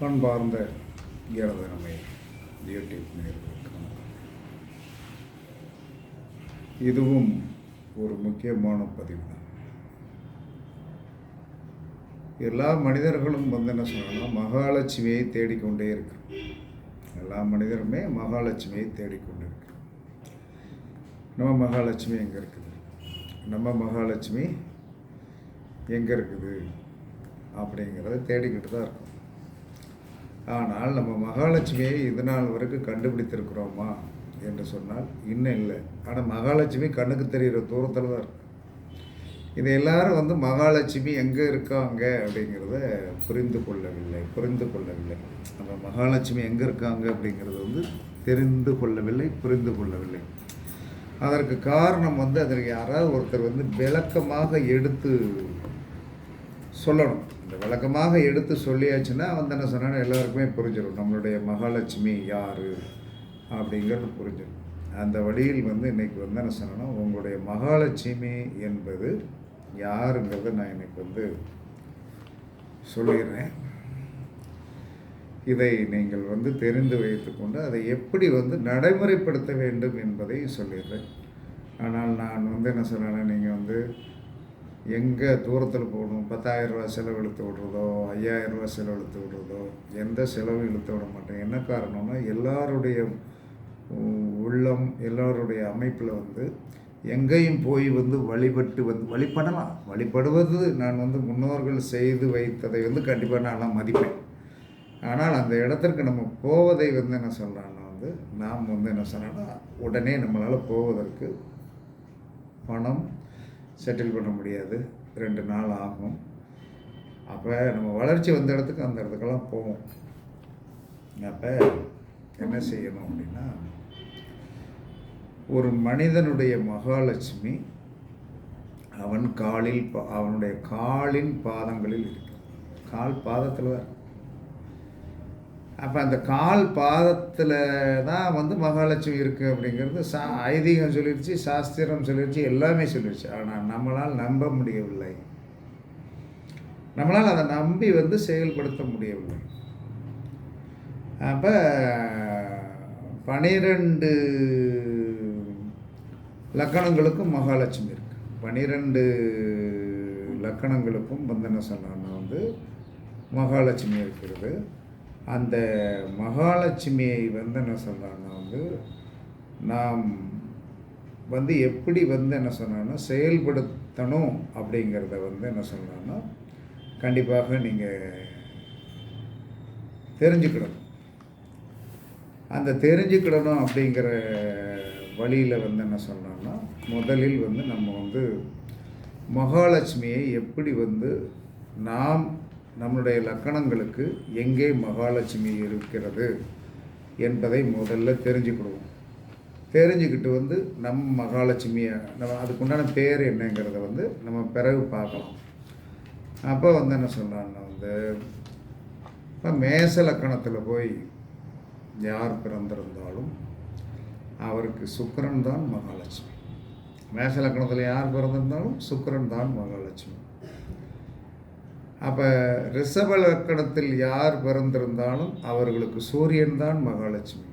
பண்பார்ந்த எனது நம்மை யூடியூப் நேர்களுக்கு இதுவும் ஒரு முக்கியமான பதிவு. தான் எல்லா மனிதர்களும் வந்து என்ன சொல்லணும்னா மகாலட்சுமியை தேடிக்கொண்டே இருக்கு எல்லா மனிதருமே மகாலட்சுமியை தேடிக்கொண்டே இருக்கிறோம். நம்ம மகாலட்சுமி எங்கே இருக்குது? நம்ம மகாலட்சுமி எங்கே இருக்குது? அப்படிங்கிறத தேடிக்கிட்டு தான் இருக்கும். ஆனால் நம்ம மகாலட்சுமியை இதனால் வரைக்கும் கண்டுபிடித்திருக்கிறோமா என்று சொன்னால் இன்னும் இல்லை. ஆனால் மகாலட்சுமி கண்ணுக்கு தெரிகிற தூரத்தில் தான் இருக்கு. இது எல்லாரும் வந்து மகாலட்சுமி எங்கே இருக்காங்க? அப்படிங்கிறத புரிந்து கொள்ளவில்லை புரிந்து கொள்ளவில்லை. நம்ம மகாலட்சுமி எங்கே இருக்காங்க அப்படிங்கிறது வந்து தெரிந்து கொள்ளவில்லை புரிந்து கொள்ளவில்லை. அதற்கு காரணம் வந்து அதற்கு யாராவது ஒருத்தர் வந்து விளக்கமாக எடுத்து சொல்லணும். இந்த விளக்கமாக எடுத்து சொல்லியாச்சுன்னா வந்து என்ன சொன்னால் எல்லாருக்குமே புரிஞ்சிடும் நம்மளுடைய மகாலட்சுமி யார் அப்படிங்கிறது புரிஞ்சிடும் அந்த வழியில் வந்து இன்றைக்கி வந்து என்ன சொன்னேன்னா உங்களுடைய மகாலட்சுமி என்பது யாருங்கிறத நான் இன்றைக்கி வந்து சொல்லிடுறேன். இதை நீங்கள் வந்து தெரிந்து வைத்துக்கொண்டு அதை எப்படி வந்து நடைமுறைப்படுத்த வேண்டும் என்பதை சொல்லிடுறேன். ஆனால் நான் வந்து என்ன சொன்னேன்னா நீங்கள் வந்து எங்கே தூரத்தில் போகணும்? பத்தாயிரம் ரூபா செலவு இழுத்து விடுறதோ ஐயாயிரம் ரூபா செலவு இழுத்து விடுறதோ எந்த செலவும் இழுத்து விட மாட்டேன். என்ன காரணம்னா எல்லாருடைய உள்ளம் எல்லாருடைய அமைப்பில் வந்து எங்கேயும் போய் வந்து வழிபட்டு வந்து வழிபடலாம். வழிபடுவது நான் வந்து முன்னோர்கள் செய்து வைத்ததை வந்து கண்டிப்பாக நான்லாம் மதிப்பேன். ஆனால் அந்த இடத்திற்கு நம்ம போவதை வந்து என்ன சொல்கிறான்னா வந்து நாம் வந்து என்ன சொன்னோன்னா உடனே நம்மளால் போவதற்கு பணம் செட்டில் பண்ண முடியாது. ரெண்டு நாள் ஆகும். அப்போ நம்ம வளர்ச்சி வந்த இடத்துக்கு அந்த இடத்துக்கெல்லாம் போவோம். அப்போ என்ன செய்யணும் அப்படின்னா ஒரு மனிதனுடைய மகாலட்சுமி அவன் காலில் பா- அவனுடைய காலின் பாதங்களில் இருக்கு கால் பாதத்தில் தான் அப்போ அந்த கால் பாதத்தில் தான் வந்து மகாலட்சுமி இருக்குது அப்படிங்கிறது சா ஐதீகம் சொல்லிடுச்சு சாஸ்திரம் சொல்லிடுச்சு எல்லாமே சொல்லிடுச்சு ஆனால் நம்மளால் நம்ப முடியவில்லை. நம்மளால் அதை நம்பி வந்து செயல்படுத்த முடியவில்லை. அப்போ பனிரெண்டு லக்கணங்களுக்கும் மகாலட்சுமி இருக்கு. பனிரெண்டு லக்கணங்களுக்கும் வந்து என்ன வந்து மகாலட்சுமி இருக்கிறது. அந்த மகாலட்சுமியை வந்து என்ன சொல்கிறாங்கன்னா வந்து நாம் வந்து எப்படி வந்து என்ன சொன்னான்னா செயல்படுத்தணும் அப்படிங்கிறத வந்து என்ன சொல்கிறான்னா கண்டிப்பாக நீங்கள் தெரிஞ்சுக்கிடணும். அந்த தெரிஞ்சுக்கிடணும் அப்படிங்கிற வழியில் வந்து என்ன சொன்னோம்னா முதலில் வந்து நம்ம வந்து மகாலட்சுமியை எப்படி வந்து நாம் நம்முடைய லக்கணங்களுக்கு எங்கே மகாலட்சுமி இருக்கிறது என்பதை முதல்ல தெரிஞ்சுக்கிடுவோம். தெரிஞ்சுக்கிட்டு வந்து நம் மகாலட்சுமியை நம்ம அதுக்குண்டான பேர் என்னங்கிறத வந்து நம்ம பிறகு பார்க்கலாம். அப்போ வந்து என்ன சொன்னான்னா வந்து இப்போ மேச லக்கணத்தில் போய் யார் பிறந்திருந்தாலும் அவருக்கு சுக்கரன் தான் மகாலட்சுமி. மேச லக்கணத்தில் யார் பிறந்திருந்தாலும் சுக்கிரன் தான் மகாலட்சுமி. அப்போ ரிஷப லக்கணத்தில் யார் பிறந்திருந்தாலும் அவர்களுக்கு சூரியன் தான் மகாலட்சுமி.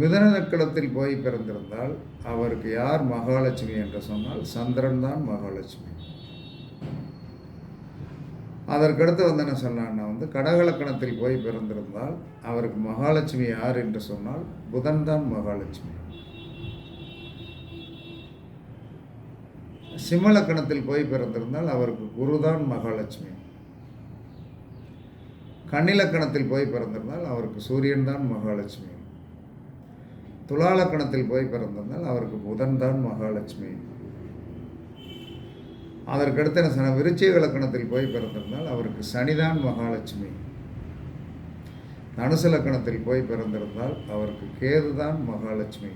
மிதன லக்கணத்தில் போய் பிறந்திருந்தால் அவருக்கு யார் மகாலட்சுமி என்று சொன்னால் சந்திரன் தான் மகாலட்சுமி. அதற்கடுத்து வந்து என்ன சொன்னான்னா வந்து கடகலக்கணத்தில் போய் பிறந்திருந்தால் அவருக்கு மகாலட்சுமி யார் என்று சொன்னால் புதன் தான் மகாலட்சுமி. சிம்மலக்கணத்தில் போய் பிறந்திருந்தால் அவருக்கு குருதான் மகாலட்சுமி. கன்னிலக்கணத்தில் போய் பிறந்திருந்தால் அவருக்கு சூரியன் தான் மகாலட்சுமி. துலாலக்கணத்தில் போய் பிறந்திருந்தால் அவருக்கு புதன் தான் மகாலட்சுமி. அதற்கடுத்து என்ன சொன்ன விருச்சிக லக்கணத்தில் போய் பிறந்திருந்தால் அவருக்கு சனிதான் மகாலட்சுமி. தனுசு லக்கணத்தில் போய் பிறந்திருந்தால் அவருக்கு கேதுதான் மகாலட்சுமி.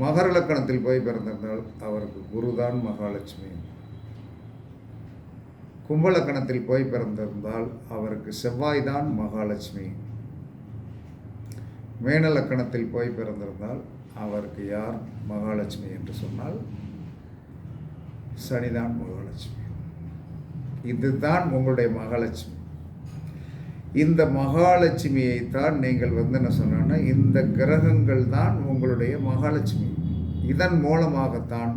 மகர லக்கணத்தில் போய் பிறந்திருந்தால் அவருக்கு குருதான் மகாலட்சுமி. கும்பலக்கணத்தில் போய் பிறந்திருந்தால் அவருக்கு செவ்வாய்தான் மகாலட்சுமி. மேனலக்கணத்தில் போய் பிறந்திருந்தால் அவருக்கு யார் மகாலட்சுமி என்று சொன்னால் சனிதான் மகாலட்சுமி. இதுதான் உங்களுடைய மகாலட்சுமி. இந்த மகாலட்சுமியை தான் நீங்கள் வந்து என்ன சொன்னோன்னா இந்த கிரகங்கள் தான் உங்களுடைய மகாலட்சுமி. இதன் மூலமாகத்தான்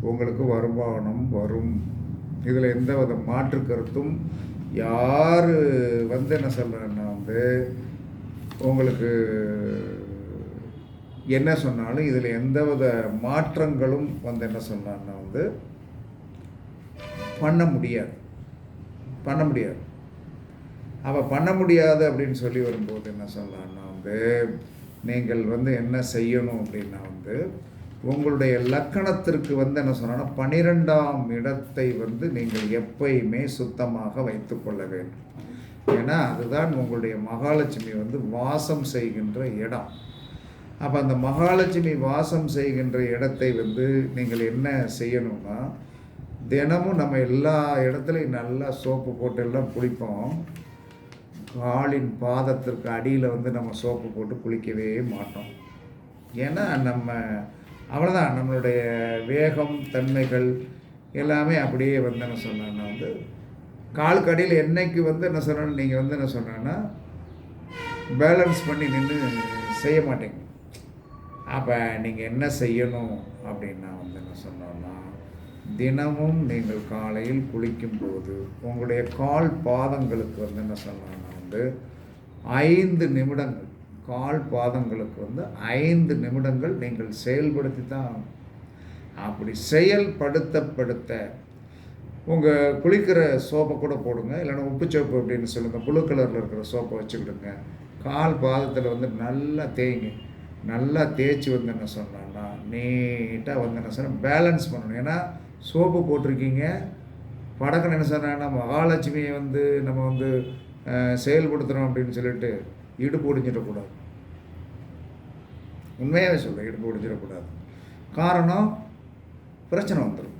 உங்களுக்கு வருமானம் வரும். இதில் எந்த வித மாற்று கருத்தும் யார் வந்து என்ன சொல்கிறேன்னா வந்து உங்களுக்கு என்ன சொன்னாலும் இதில் எந்தவித மாற்றங்களும் வந்து என்ன சொன்னான்னா வந்து பண்ண முடியாது. பண்ண முடியாது. அவள் பண்ண முடியாது அப்படின்னு சொல்லி வரும்போது என்ன சொல்லலாம்னா வந்து நீங்கள் வந்து என்ன செய்யணும் அப்படின்னா வந்து உங்களுடைய லக்கணத்திற்கு வந்து என்ன சொன்னால் பனிரெண்டாம் இடத்தை வந்து நீங்கள் எப்பயுமே சுத்தமாக வைத்துக்கொள்ள வேண்டும். ஏன்னா அதுதான் உங்களுடைய மகாலட்சுமி வந்து வாசம் செய்கின்ற இடம். அப்போ அந்த மகாலட்சுமி வாசம் செய்கின்ற இடத்தை வந்து நீங்கள் என்ன செய்யணும்னா தினமும் நம்ம எல்லா இடத்துலையும் நல்லா சோப்பு போட்டு எல்லாம் குளிப்போம். காலின் பாதத்திற்கு அடியில் வந்து நம்ம சோப்பு போட்டு குளிக்கவே மாட்டோம். ஏன்னா நம்ம அவ்வளோதான் நம்மளுடைய வேகம் தன்மைகள் எல்லாமே அப்படியே வந்து என்ன சொன்னேன்னா வந்து காலுக்கு அடியில் என்னைக்கு வந்து என்ன சொன்னேன்னு நீங்கள் வந்து என்ன சொன்னேன்னா பேலன்ஸ் பண்ணி நின்று செய்ய மாட்டீங்க. அப்போ நீங்கள் என்ன செய்யணும் அப்படின்னா வந்து என்ன சொன்னோன்னா தினமும் நீங்கள் காலையில் குளிக்கும்போது உங்களுடைய கால் பாதங்களுக்கு வந்து என்ன சொன்னாங்க வந்து ஐந்து நிமிடங்கள் கால் பாதங்களுக்கு வந்து ஐந்து நிமிடங்கள் நீங்கள் செயல்படுத்தி தான் ஆகணும். அப்படி செயல்படுத்தப்படுத்த உங்கள் குளிக்கிற சோப்பை கூட போடுங்க இல்லைன்னா உப்பு சோப்பு அப்படின்னு சொல்லுங்கள் ப்ளூ கலரில் இருக்கிற சோப்பை வச்சுக்கிடுங்க கால் பாதத்தில் வந்து நல்லா தேய்ங்க நல்லா தேய்ச்சி வந்து என்ன சொன்னான்னா நீட்டாக வந்து என்ன சொன்னால் பேலன்ஸ் பண்ணணும் ஏன்னா சோப்பு போட்டிருக்கீங்க படக்குன்னு என்ன சொன்னாங்கன்னா மகாலட்சுமியை வந்து நம்ம வந்து செயல்படுத்துகிறோம் அப்படின்னு சொல்லிட்டு இடுப்பு ஒடிஞ்சிடக்கூடாது. உண்மையாகவே சொல்கிறேன் இடுப்பு ஒடிஞ்சிடக்கூடாது. காரணம் பிரச்சனை வந்துடும்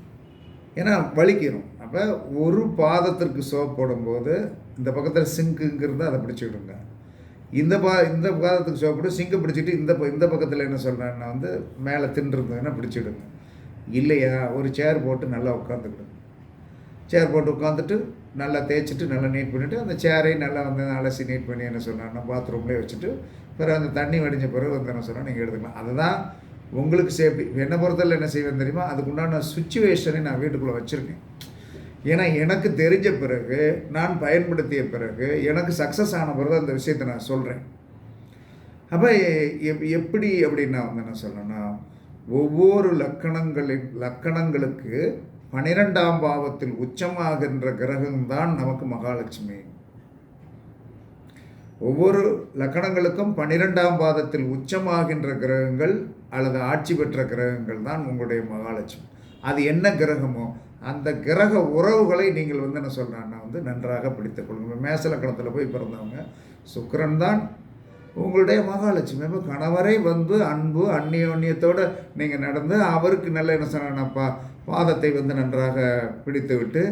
ஏன்னா வலிக்கிறோம் அப்போ ஒரு பாதத்திற்கு சோப் போடும்போது இந்த பக்கத்தில் சிங்க்குங்கிறத அதை பிடிச்சிக்கிடுங்க இந்த பா இந்த பாதத்துக்கு சோப் போட்டு சிங்கை பிடிச்சிட்டு இந்த ப- இந்த பக்கத்தில் என்ன சொல்கிறேன்னா வந்து மேலே தின்றுருந்ததுன்னா பிடிச்சிடுங்க இல்லையா? ஒரு சேர் போட்டு நல்லா உட்காந்துக்கிடுங்க சேர் போட்டு உட்காந்துட்டு நல்லா தேய்ச்சிட்டு நல்லா நீட் பண்ணிவிட்டு அந்த சேரையும் நல்லா வந்து அலசி நீட் பண்ணி என்ன சொன்னான்னா பாத்ரூம்லேயே வச்சுட்டு பிறகு அந்த தண்ணி வடிஞ்ச பிறகு வந்து என்ன சொன்னால் நீங்கள் எடுத்துக்கலாம். அதுதான் உங்களுக்கு சேஃப்டி என்னை பொறுத்தவரை என்ன செய்வேன் தெரியுமா? அதுக்குண்டான சுச்சுவேஷனை நான் வீட்டுக்குள்ளே வச்சுருக்கேன். ஏன்னா எனக்கு தெரிஞ்ச பிறகு நான் பயன்படுத்திய பிறகு எனக்கு சக்ஸஸ் ஆன பிறகு அந்த விஷயத்தை நான் சொல்கிறேன் அப்போ எப் எப்படி அப்படின்னு நான் வந்து என்ன சொல்லணும்னா ஒவ்வொரு லக்கணங்களின் லக்கணங்களுக்கு பனிரெண்டாம் பாவத்தில் உச்சமாகின்ற கிரகம்தான் நமக்கு மகாலட்சுமி. ஒவ்வொரு லக்கணங்களுக்கும் பனிரெண்டாம் பாதத்தில் உச்சமாகின்ற கிரகங்கள் அல்லது ஆட்சி பெற்ற கிரகங்கள் தான் உங்களுடைய மகாலட்சுமி. அது என்ன கிரகமோ அந்த கிரக உறவுகளை நீங்கள் வந்து என்ன சொல்கிறேன்னா வந்து நன்றாக பிடித்துக் கொள்ளுங்கள். மேச லக்கணத்தில் போய் பிறந்தவங்க சுக்கரன் தான் உங்களுடைய மகாலட்சுமி. அப்போ கணவரை வந்து அன்பு அந்நியோன்யத்தோடு நீங்கள் நடந்து அவருக்கு நல்ல என்ன சொன்னா பா பாதத்தை வந்து நன்றாக பிடித்து விட்டு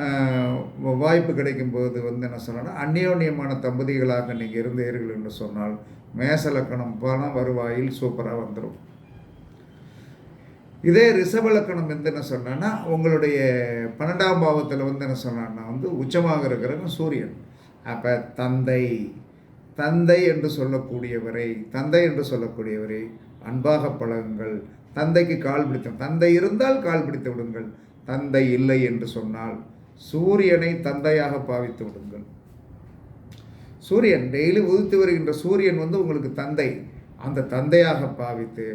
ஆஹ், வாய்ப்பு கிடைக்கும்போது வந்து என்ன சொல்லணும் அந்நியோன்யமான தம்பதிகளாக நீங்கள் இருந்தீர்கள் என்று சொன்னால் மேசலக்கணம் பணம் வருவாயில் சூப்பராக வந்துடும் இதே ரிஷபலக்கணம் வந்து என்ன சொன்னான்னா உங்களுடைய பன்னெண்டாம் பாவத்தில் வந்து என்ன சொன்னான்னா வந்து உச்சமாக இருக்கிறவங்க சூரியன். அப்போ தந்தை தந்தை என்று சொல்லக்கூடியவரை தந்தை என்று சொல்லக்கூடியவரை அன்பாக பழகுங்கள். தந்தைக்கு கால் பிடித்த தந்தை இருந்தால் கால் பிடித்து விடுங்கள். தந்தை இல்லை என்று சொன்னால் சூரியனை தந்தையாக பாவித்து விடுங்கள். சூரியன் டெய்லி உதித்து வருகின்ற சூரியன் வந்து உங்களுக்கு தந்தை. அந்த தந்தையாக பாவித்து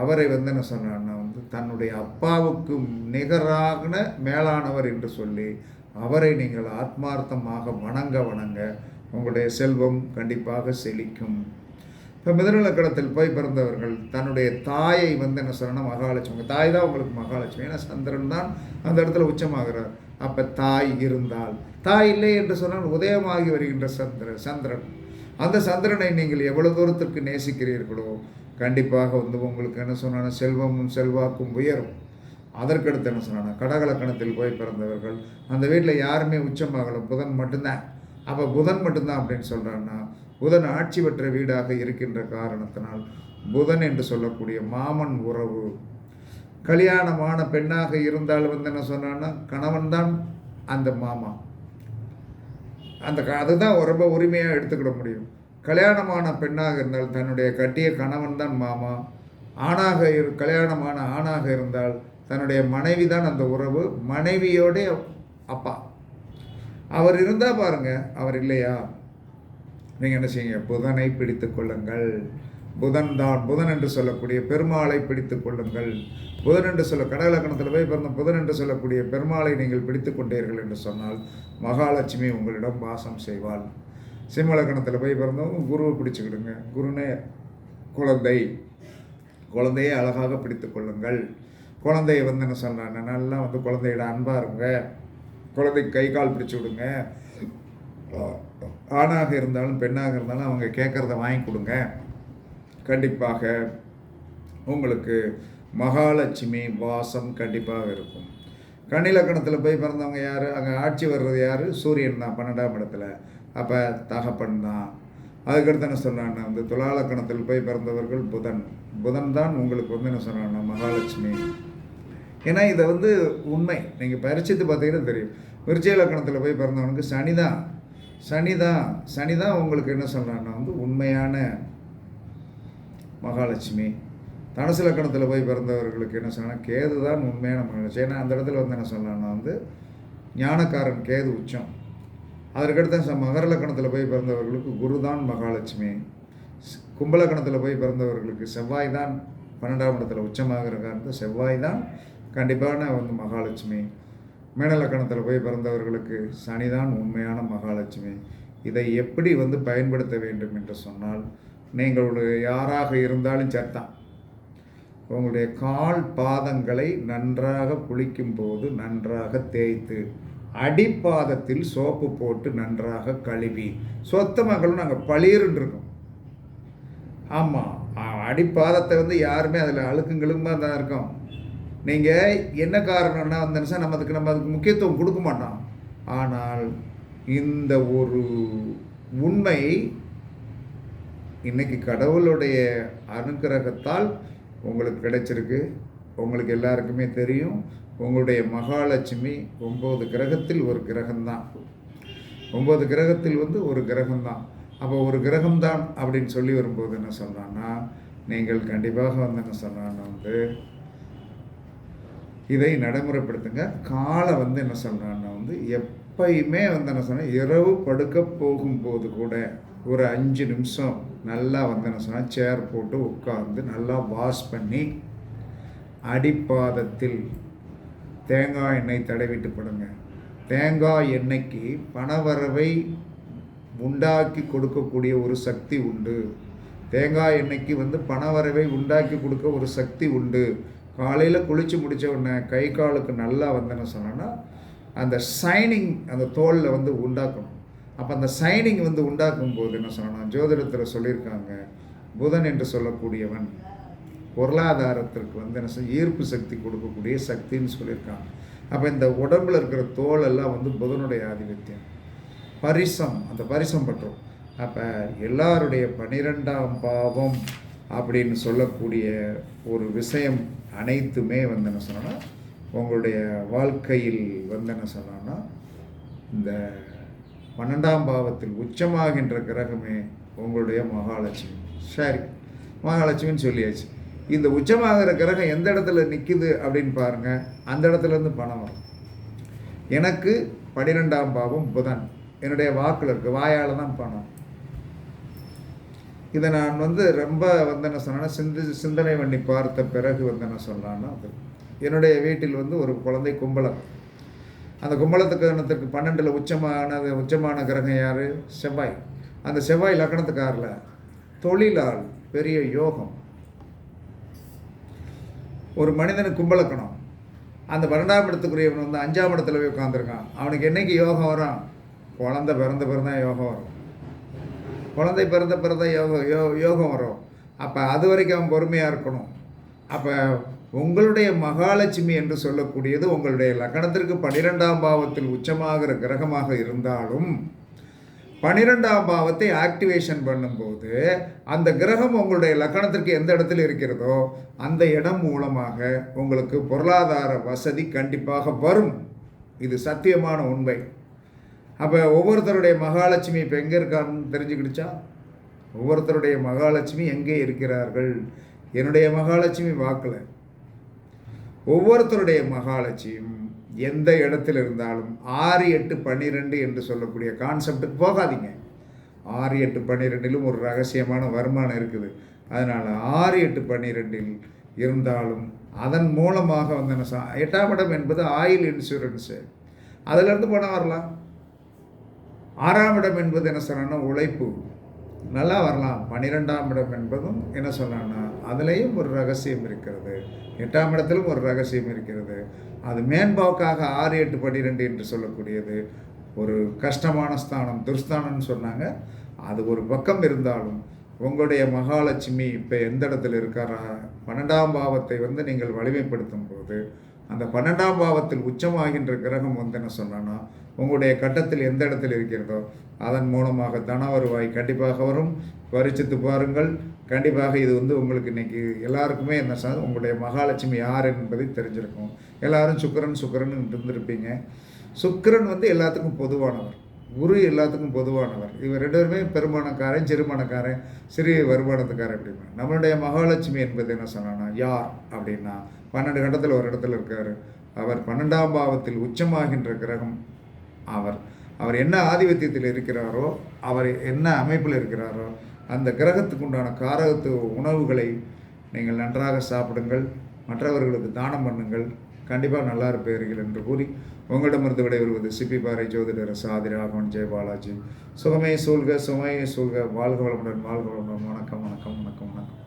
அவரை வந்து என்ன சொன்னார்னா வந்து தன்னுடைய அப்பாவுக்கு நிகரான மேலானவர் என்று சொல்லி அவரை நீங்கள் ஆத்மார்த்தமாக வணங்க வணங்க உங்களுடைய செல்வம் கண்டிப்பாக செழிக்கும். இப்போ மிதனலக்கணத்தில் போய் பிறந்தவர்கள் தன்னுடைய தாயை வந்து என்ன சொல்லணும் மகாலட்சுமி. உங்கள் தாய் தான் உங்களுக்கு மகாலட்சுமி. ஏன்னா சந்திரன் தான் அந்த இடத்துல உச்சமாகிறார். அப்போ தாய் இருந்தால். தாய் இல்லை என்று சொன்னால் உதயமாகி வருகின்ற சந்திர சந்திரன். அந்த சந்திரனை நீங்கள் எவ்வளோ தூரத்திற்கு நேசிக்கிறீர்களோ கண்டிப்பாக வந்து உங்களுக்கு என்ன சொன்னால் செல்வமும் செல்வாக்கும் உயரும். அதற்கடுத்து என்ன சொன்னால் கடகலக்கணத்தில் போய் பிறந்தவர்கள் அந்த வீட்டில் யாருமே உச்சமாகலை. புதன் மட்டும்தான். அப்போ புதன் மட்டும்தான் அப்படின்னு சொல்கிறான்னா புதன் ஆட்சி பெற்ற வீடாக இருக்கின்ற காரணத்தினால் புதன் என்று சொல்லக்கூடிய மாமன் உறவு. கல்யாணமான பெண்ணாக இருந்தால் வந்து என்ன சொன்னான்னா கணவன் தான் அந்த மாமா. அந்த அதுதான் ரொம்ப உரிமையாக எடுத்துக்கிட முடியும். கல்யாணமான பெண்ணாக இருந்தால் தன்னுடைய கட்டிய கணவன் தான் மாமா. ஆணாக இரு கல்யாணமான ஆணாக இருந்தால் தன்னுடைய மனைவி தான் அந்த உறவு. மனைவியோடைய அப்பா. அவர் இருந்தால் பாருங்கள் அவர் இல்லையா? நீங்கள் என்ன செய்யுங்க? புதனை பிடித்து கொள்ளுங்கள். புதன் தான் புதன் என்று சொல்லக்கூடிய பெருமாளை பிடித்து கொள்ளுங்கள். புதன் என்று சொல்ல கடலக்கணத்தில் போய் பிறந்த புதன் என்று சொல்லக்கூடிய பெருமாளை நீங்கள் பிடித்து கொண்டீர்கள் என்று சொன்னால் மகாலட்சுமி உங்களிடம் வாசம் செய்வாள். சிம்மலக்கணத்தில் போய் பிறந்தவங்க குருவை பிடிச்சிக்கிடுங்க. குருனே குழந்தை. குழந்தையை அழகாக பிடித்து கொள்ளுங்கள். குழந்தைய வந்து என்ன சொல்கிறாங்க நல்லா வந்து குழந்தையிட அன்பாக இருங்க. குழந்தைக்கு கை கால் பிடிச்சி விடுங்க. ஆணாக இருந்தாலும் பெண்ணாக இருந்தாலும் அவங்க கேட்குறத வாங்கி கொடுங்க. கண்டிப்பாக உங்களுக்கு மகாலட்சுமி வாசம் கண்டிப்பாக இருக்கும். கன்னிலக்கணத்தில் போய் பிறந்தவங்க யார்? அங்கே ஆட்சி வர்றது யார்? சூரியன் தான் பன்னெண்டாம் இடத்துல. அப்போ தகப்பன் தான். அதுக்கடுத்து என்ன சொல்கிறாங்கன்னா வந்து துலாலக்கணத்தில் போய் பிறந்தவர்கள் புதன். புதன் தான் உங்களுக்கு வந்து என்ன சொல்கிறாங்கன்னா மகாலட்சுமி. ஏன்னா இதை வந்து உண்மை. நீங்கள் பரிச்சித்து பார்த்தீங்கன்னா தெரியும். விருச்சய லக்கணத்தில் போய் பிறந்தவனுக்கு சனி தான் சனி தான் சனி தான் உங்களுக்கு என்ன சொல்கிறான்னா வந்து உண்மையான மகாலட்சுமி. தனுசு லக்கணத்தில் போய் பிறந்தவர்களுக்கு என்ன சொன்னால் கேது தான் உண்மையான மகாலட்சுமி. ஏன்னா அந்த இடத்துல வந்து என்ன சொல்லலாம்னா வந்து ஞானக்காரன் கேது உச்சம். அதற்கடுத்த ச- மகர லக்கணத்தில் போய் பிறந்தவர்களுக்கு குரு தான் மகாலட்சுமி கும்பலக்கணத்தில் போய் பிறந்தவர்களுக்கு செவ்வாய் தான் பன்னெண்டாம் இடத்துல உச்சமாகிற காரணத்தை செவ்வாய் தான் கண்டிப்பான வந்து மகாலட்சுமி. மேனலக்கணத்தில் போய் பிறந்தவர்களுக்கு சனிதான் உண்மையான மகாலட்சுமி. இதை எப்படி வந்து பயன்படுத்த வேண்டும் என்று சொன்னால் நீங்கள் யாராக இருந்தாலும் சேர்த்தான் உங்களுடைய கால் பாதங்களை நன்றாக குளிக்கும் போது நன்றாக தேய்த்து அடிப்பாதத்தில் சோப்பு போட்டு நன்றாக கழுவி. சொத்த மகளும் நாங்கள் பளிர்ன்னு இருக்கோம். ஆமாம் அடிப்பாதத்தை வந்து யாருமே அதில் அழுக்குங்களுமா தான் இருக்கோம். நீங்கள் என்ன காரணம்னா அந்த நிமிஷம் நம்ம அதுக்கு நம்ம அதுக்கு முக்கியத்துவம் கொடுக்க மாட்டோம். ஆனால் இந்த ஒரு உண்மை இன்னைக்கு கடவுளுடைய அனுக்கிரகத்தால் உங்களுக்கு கிடைச்சிருக்கு. உங்களுக்கு எல்லாருக்குமே தெரியும். உங்களுடைய மகாலட்சுமி ஒம்பது கிரகத்தில் ஒரு கிரகம்தான். ஒம்பது கிரகத்தில் வந்து ஒரு கிரகம்தான். அப்போ ஒரு கிரகம்தான் அப்படின்னு சொல்லி வரும்போது என்ன சொல்கிறான்னா நீங்கள் கண்டிப்பாக வந்து என்ன சொல்கிறான்னா வந்து இதை நடைமுறைப்படுத்துங்க. காலை வந்து என்ன சொல்கிறான்னா வந்து எப்பயுமே வந்து என்ன சொன்னால் இரவு படுக்க போகும்போது கூட ஒரு அஞ்சு நிமிஷம் நல்லா வந்து என்ன சொன்னால் சேர் போட்டு உட்கார்ந்து நல்லா வாஷ் பண்ணி அடிப்பாதத்தில் தேங்காய் எண்ணெய் தடவிட்டு படுங்க. தேங்காய் எண்ணெய்க்கு பணவரவை உண்டாக்கி கொடுக்கக்கூடிய ஒரு சக்தி உண்டு. தேங்காய் எண்ணெய்க்கு வந்து பணவரவை உண்டாக்கி கொடுக்க ஒரு சக்தி உண்டு. காலையில் குளித்து முடித்த உடனே கை காலுக்கு நல்லா வந்து என்ன சொன்னோன்னா அந்த சைனிங் அந்த தோலில் வந்து உண்டாக்கணும். அப்போ அந்த சைனிங் வந்து உண்டாக்கும் போது என்ன சொன்னால் ஜோதிடத்தில் சொல்லியிருக்காங்க புதன் என்று சொல்லக்கூடியவன் பொருளாதாரத்திற்கு வந்து என்ன செய்ய ஈர்ப்பு சக்தி கொடுக்கக்கூடிய சக்தின்னு சொல்லியிருக்காங்க. அப்போ இந்த உடம்புல இருக்கிற தோல் எல்லாம் வந்து புதனுடைய ஆதிபத்தியம். பரிசம் அந்த பரிசம் பற்றும். அப்போ எல்லாருடைய பனிரெண்டாம் பாவம் அப்படின்னு சொல்லக்கூடிய ஒரு விஷயம் அனைத்துமே வந்து என்ன சொன்னோன்னா உங்களுடைய வாழ்க்கையில் வந்து என்ன சொன்னோன்னா இந்த பன்னெண்டாம் பாவத்தில் உச்சமாகின்ற கிரகமே உங்களுடைய மகாலட்சுமி. சரி மகாலட்சுமின்னு சொல்லியாச்சு. இந்த உச்சமாகிற கிரகம் எந்த இடத்துல நிற்குது அப்படின்னு பாருங்கள் அந்த இடத்துலேருந்து பணம் வரும். எனக்கு பன்னிரெண்டாம் பாவம் புதன். என்னுடைய வாக்கில் இருக்குது வாயால் தான் பணம். இதை நான் வந்து ரொம்ப வந்து என்ன சொன்னேன்னா சிந்தி சிந்தனை பண்ணி பார்த்த பிறகு வந்து என்ன சொல்லலான்னா அது என்னுடைய வீட்டில் வந்து ஒரு குழந்தை கும்பலம். அந்த கும்பலத்துக்கு கணத்துக்கு பன்னெண்டில் உச்சமானது உச்சமான கிரகம் யார்? செவ்வாய். அந்த செவ்வாய் லக்கணத்துக்காரில் தொழிலால் பெரிய யோகம். ஒரு மனிதனுக்கு கும்பலக்கணம். அந்த பன்னெண்டாம் இடத்துக்குரியவன் வந்து அஞ்சாம் இடத்துல போய் உட்காந்துருக்கான் அவனுக்கு என்னைக்கு யோகம் வரும்? குழந்தை பிறந்த பிறந்தான் யோகம் வரும். குழந்தை பிறந்த பிறந்த யோகம் யோ யோகம் வரும். அப்போ அது வரைக்கும் அவன் பொறுமையாக இருக்கணும். அப்போ உங்களுடைய மகாலட்சுமி என்று சொல்லக்கூடியது உங்களுடைய லக்கணத்திற்கு பன்னிரெண்டாம் பாவத்தில் உச்சமாகிற கிரகமாக இருந்தாலும் பன்னிரெண்டாம் பாவத்தை ஆக்டிவேஷன் பண்ணும்போது அந்த கிரகம் உங்களுடைய லக்கணத்திற்கு எந்த இடத்துல இருக்கிறதோ அந்த இடம் மூலமாக உங்களுக்கு பொருளாதார வசதி கண்டிப்பாக வரும். இது சத்தியமான உண்மை. அப்போ ஒவ்வொருத்தருடைய மகாலட்சுமி இப்போ எங்கே இருக்கான்னு தெரிஞ்சுக்கிடுச்சா? ஒவ்வொருத்தருடைய மகாலட்சுமி எங்கே இருக்கிறார்கள்? என்னுடைய மகாலட்சுமி வாக்கில். ஒவ்வொருத்தருடைய மகாலட்சுமியும் எந்த இடத்துல இருந்தாலும் ஆறு எட்டு பன்னிரெண்டு என்று சொல்லக்கூடிய கான்செப்டுக்கு போகாதீங்க. ஆறு எட்டு பன்னிரெண்டிலும் ஒரு ரகசியமான வருமானம் இருக்குது. அதனால் ஆறு எட்டு பன்னிரெண்டில் இருந்தாலும் அதன் மூலமாக வந்து என்ன எட்டாம் இடம் என்பது ஆயில் இன்சூரன்ஸு. அதிலிருந்து பணம் வரலாம். ஆறாம் இடம் என்பது என்ன சொன்னா உழைப்பு. நல்லா வரலாம். பன்னிரெண்டாம் இடம் என்பதும் என்ன சொன்னான்னா அதுலேயும் ஒரு ரகசியம் இருக்கிறது. எட்டாம் இடத்திலும் ஒரு ரகசியம் இருக்கிறது. அது மேன்பாவுக்காக ஆறு எட்டு பன்னிரெண்டு என்று சொல்லக்கூடியது. ஒரு கஷ்டமான ஸ்தானம் துர்ஸ்தானம்னு சொன்னாங்க. அது ஒரு பக்கம் இருந்தாலும் உங்களுடைய மகாலட்சுமி இப்போ எந்த இடத்துல இருக்காரா? பன்னெண்டாம் பாவத்தை வந்து நீங்கள் வலிமைப்படுத்தும் போது அந்த பன்னெண்டாம் பாவத்தில் உச்சமாகின்ற கிரகம் வந்து என்ன சொன்னோன்னா உங்களுடைய கட்டத்தில் எந்த இடத்தில் இருக்கிறதோ அதன் மூலமாக தன வருவாய் கண்டிப்பாக வரும். பரிச்சித்து பாருங்கள். கண்டிப்பாக இது வந்து உங்களுக்கு இன்னைக்கு எல்லாருக்குமே என்ன சார் உங்களுடைய மகாலட்சுமி யார் என்பதை தெரிஞ்சிருக்கும். எல்லாரும் சுக்கரன் சுக்கரன் இருந்திருப்பீங்க. சுக்கிரன் வந்து எல்லாத்துக்கும் பொதுவானவர். குரு எல்லாத்துக்கும் பொதுவானவர். இவர் ரெண்டு பேருமே பெருமானக்காரன் சிறுமானக்காரன் சிறிய வருமானத்துக்காரன் அப்படிமா. நம்மளுடைய மகாலட்சுமி என்பது என்ன சொன்னான்னா யார் அப்படின்னா பன்னெண்டு கட்டத்தில் ஒரு இடத்துல இருக்கார். அவர் பன்னெண்டாம் பாவத்தில் உச்சமாகின்ற கிரகம் அவர். அவர் என்ன ஆதிபத்தியத்தில் இருக்கிறாரோ அவர் என்ன அமைப்பில் இருக்கிறாரோ அந்த கிரகத்துக்கு உண்டான காரகத்து உணவுகளை நீங்கள் நன்றாக சாப்பிடுங்கள். மற்றவர்களுக்கு தானம் பண்ணுங்கள். கண்டிப்பாக நல்லா இருப்பீர்கள் என்று கூறி உங்களிடமிருந்து விடைபெறுவது சிப்பி பாறை ஜோதிடர் சாதி ராகவன் ஜெயபாலாஜி சுகமே சூழ்க சுமையை சூழ்க. வாழ்க வளமுடன் வாழ்க வளமுடன். வணக்கம் வணக்கம் வணக்கம் வணக்கம்.